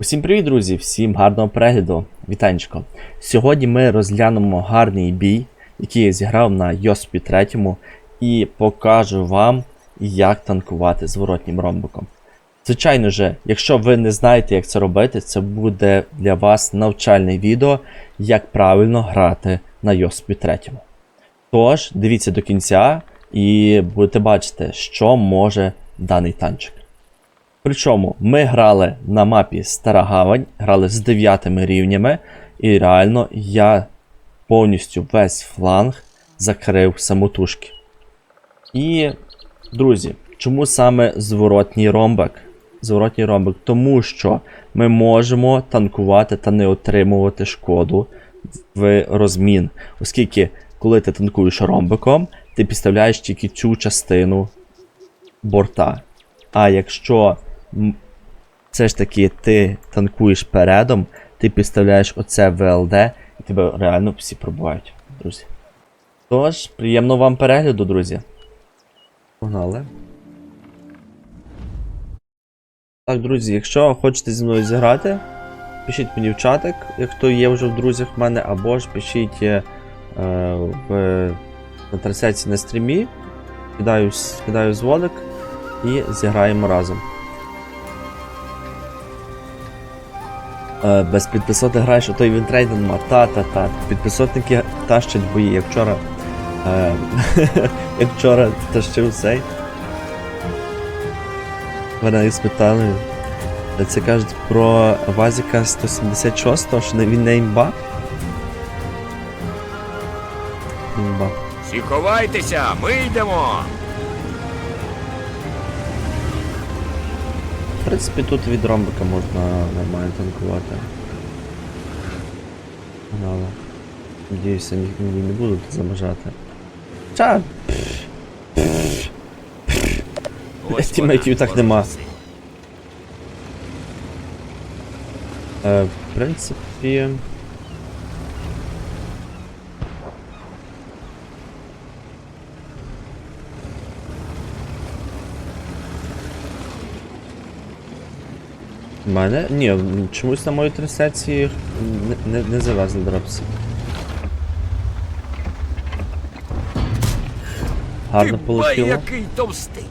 Усім привіт, друзі! Всім гарного перегляду! Вітанечко! Сьогодні ми розглянемо гарний бій, який я зіграв на Йоспі 3 і покажу вам, як танкувати зворотнім ромбиком. Звичайно же, якщо ви не знаєте, як це робити, це буде для вас навчальне відео, як правильно грати на Йоспі 3. Тож, дивіться до кінця і будете бачити, що може даний танчик. Причому ми грали на мапі Стара Гавань, грали з 9 рівнями, і реально я повністю весь фланг закрив самотужки. І, друзі, чому саме зворотній ромбик? Зворотній ромбик, тому що ми можемо танкувати та не отримувати шкоду в розмін. Оскільки, коли ти танкуєш ромбиком, ти підставляєш тільки цю частину борта. А якщо все ж таки ти танкуєш передом, ти підставляєш оце ВЛД, і тебе реально всі пробувають, друзі. Тож, приємного вам перегляду, друзі. Погнали. Так, друзі, якщо хочете зі мною зіграти, пишіть мені в чатик, як хто є вже в друзях в мене, або ж пишіть е, в, на трансляції на стрімі, кидаю, кидаю зводик і зіграємо разом. Без підписоти граєш, а то і вінтрейден нема. Та-та-та. Підписотники тащать бої, як вчора. Е, як вчора тащив цей. Мене спитали. Це кажуть про Вазіка 176, що він не імба. Імба. Всі ми йдемо. В принципі, тут від ромбика можна нормально танкувати. Але, Надіюся, ні, ні, не будуть заважати. Ча! Ось Тімейтів так нема. Е, в принципі. У мене? Ні, чомусь на моїй трансляції не, не, не завезли дропси. Гарно полетіло. який товстий.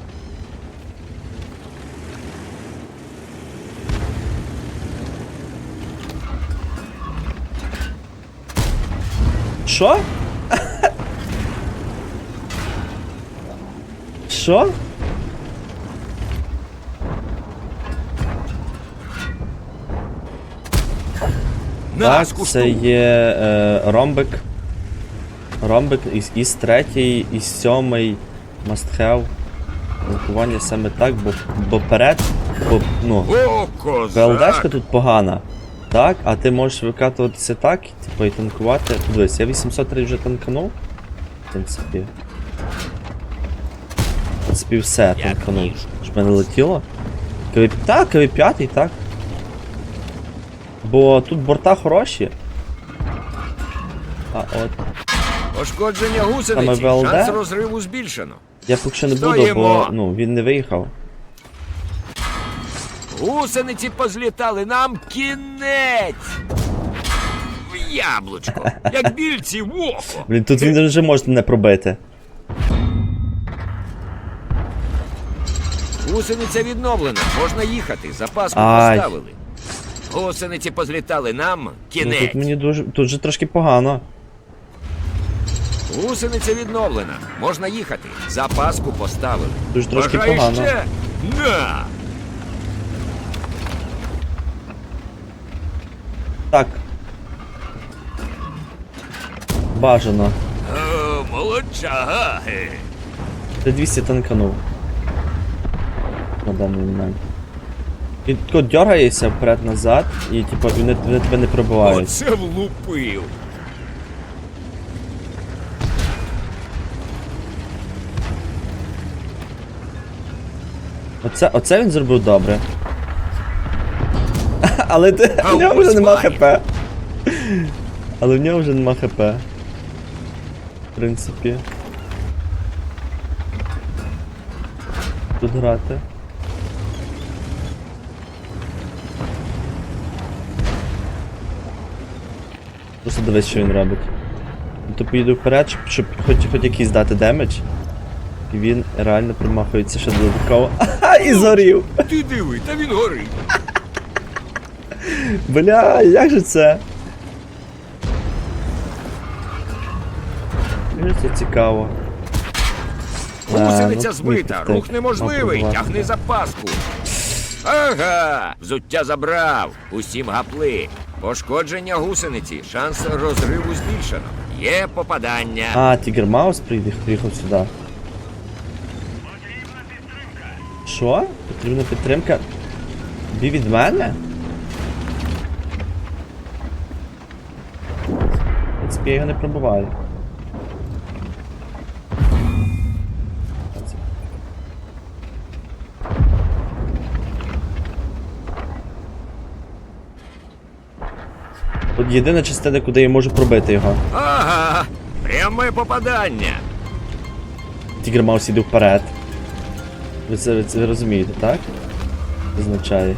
Що? Що? Так, це є е, ромбик. Ромбик із, із третій, із сьомий must have. Блокування саме так, бо, бо перед, бо, ну, козак. тут погана. Так, а ти можеш викатуватися так, типу, і танкувати. Подивись, я 803 вже танканув. В принципі. В принципі, все танканув. в мене летіло. КВ... Так, КВ 5, так. Бо тут борта хороші. А от. Пошкодження Саме гусениці. ВЛД? Шанс розриву збільшено. Я поки що не буду, бо ну, він не виїхав. Гусениці позлітали, нам кінець. В яблучко, як більці в око. Блін, тут він вже може не пробити. Гусениця відновлена, можна їхати, запаску Ай. поставили. Гусениці позлітали, нам Ну, кінець. тут мені дуже. Тут же трошки погано. Гусениця відновлена, можна їхати, запаску поставили. Дуже трошки Бажаєш погано. ще? На! Так. Бажано. О, молодчага. Ти 200 танканув. На даний момент. Він тако дергається вперед-назад і типу вони, вони тебе не пробивають. Оце влупив. Оце, оце він зробив добре. Але ти, в нього вже нема хп. Але в нього вже нема хп. В принципі. Тут грати. Просто дивись, що він робить. Ну, То поїду вперед, щоб, щоб хоч, хоч якийсь дати демедж. І він реально примахується ще додатково. Ага, і згорів! Ти диви, та він горить. Бля, як же це? Як же це цікаво. Гусениця ну, збита, так, рух неможливий, тягни запаску. Ага, взуття забрав, усім гапли. Пошкодження гусениці, шанс розриву збільшено. Є попадання. А, Тігер Маус приїхав, приїхав сюди. Що? Потрібна підтримка? Бі від мене? В я його не пробуваю. От єдина частина, куди я можу пробити його. Ага, пряме попадання. Тігр Маус іде вперед. Ви це, ви це розумієте, так? Це означає.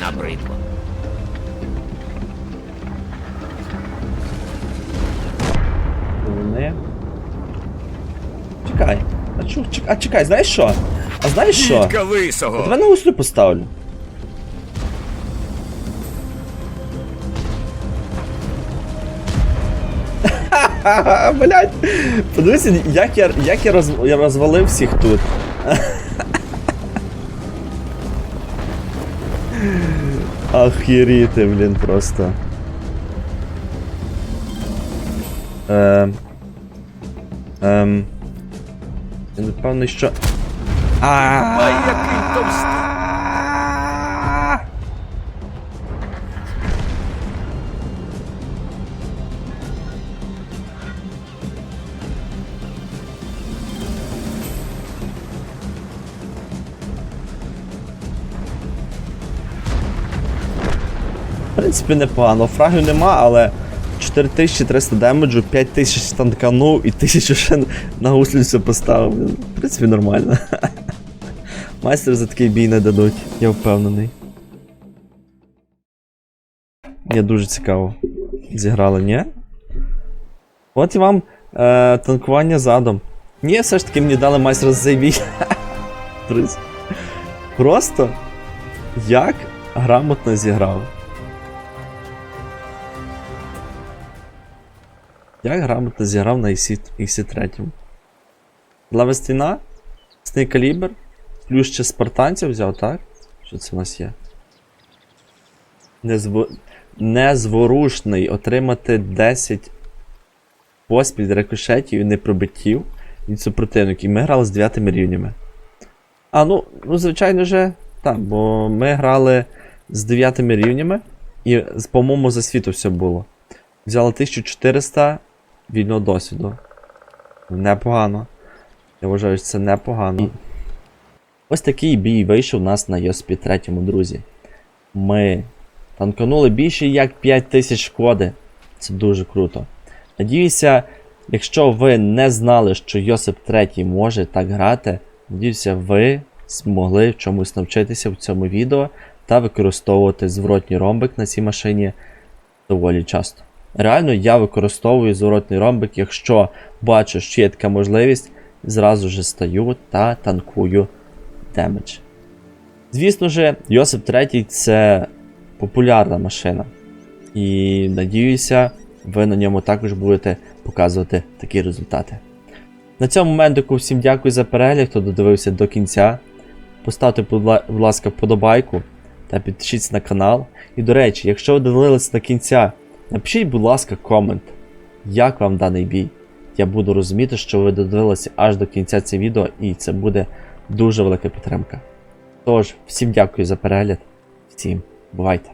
Набридло. Вони. Чекай. А, чу, чек, а чекай, знаєш що? А знаєш що? Дідька Я тебе на гуслю поставлю. Блять. Подивися, як я, як я, роз, я розвалив всіх тут. Охеріти, блін, просто. Ем. Ем. Я не певний, що. А який товстий. Принципі, непогано. Фрагів нема, але 4300 демеджу, 5000 станканув і 1000 ще на гуслюцю поставив. В принципі, нормально. Майстер за такий бій не дадуть, я впевнений. Я дуже цікаво. Зіграли, ні? От і вам е, танкування задом. Ні, все ж таки мені дали майстра за цей бій. Друзі. Просто як грамотно зіграв. Як грамотно зіграв на IC, IC3. Лава стіна, стій калібр, плюс ще спартанців взяв, так? Що це у нас є? Незво... Незворушний отримати 10 поспіль рикошетів і непробиттів від супротивників. Ми грали з 9 рівнями. А, ну, ну звичайно же, так, бо ми грали з 9 рівнями, і, по-моєму, за світу все було. Взяли 1400 вільного досвіду. Непогано. Я вважаю, що це непогано. Ось такий бій вийшов у нас на Йоспі 3, друзі. Ми танканули більше як 5000 шкоди. Це дуже круто. Надіюся, якщо ви не знали, що Йосип 3 може так грати, надіюся, ви змогли чомусь навчитися в цьому відео та використовувати зворотній ромбик на цій машині доволі часто. Реально, я використовую зворотний ромбик, якщо бачу, що є така можливість, зразу ж стаю та танкую демедж. Звісно ж, Йосип 3 це популярна машина. І надіюся, ви на ньому також будете показувати такі результати. На цьому моментику всім дякую за перегляд, хто додивився до кінця. Поставте, будь ласка, вподобайку та підпишіться на канал. І до речі, якщо ви дивилися до кінця, напишіть, будь ласка, комент, як вам даний бій. Я буду розуміти, що ви додивилися аж до кінця це відео, і це буде дуже велика підтримка. Тож, всім дякую за перегляд, всім бувайте!